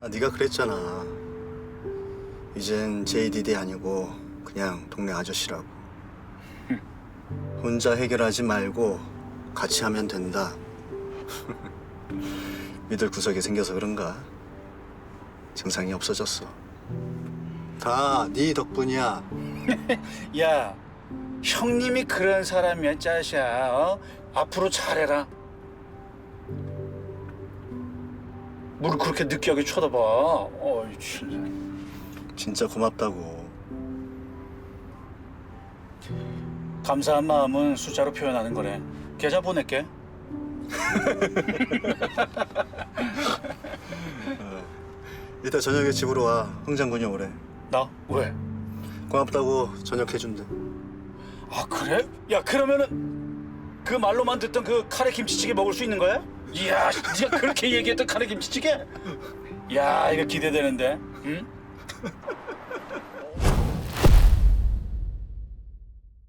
아, 네가 그랬잖아. 이젠 JDD 아니고 그냥 동네 아저씨라고. 혼자 해결하지 말고 같이 하면 된다. 믿을 구석이 생겨서 그런가? 증상이 없어졌어. 다 네 덕분이야. 야, 형님이 그런 사람이야, 짜샤. 어? 앞으로 잘해라. 뭘 그렇게 느끼하게 쳐다봐. 어이, 진짜. 진짜 고맙다고. 감사한 마음은 숫자로 표현하는 거래. 계좌 보낼게. 이따 저녁에 집으로 와. 흥장군이 오래. 나? 왜? 고맙다고 저녁 해준대. 아, 그래? 야, 그러면은 그 말로만 듣던 그 카레 김치찌개 먹을 수 있는 거야? 이야, 네가 그렇게 얘기했던 카레 김치찌개? 야, 이거 기대되는데. 응?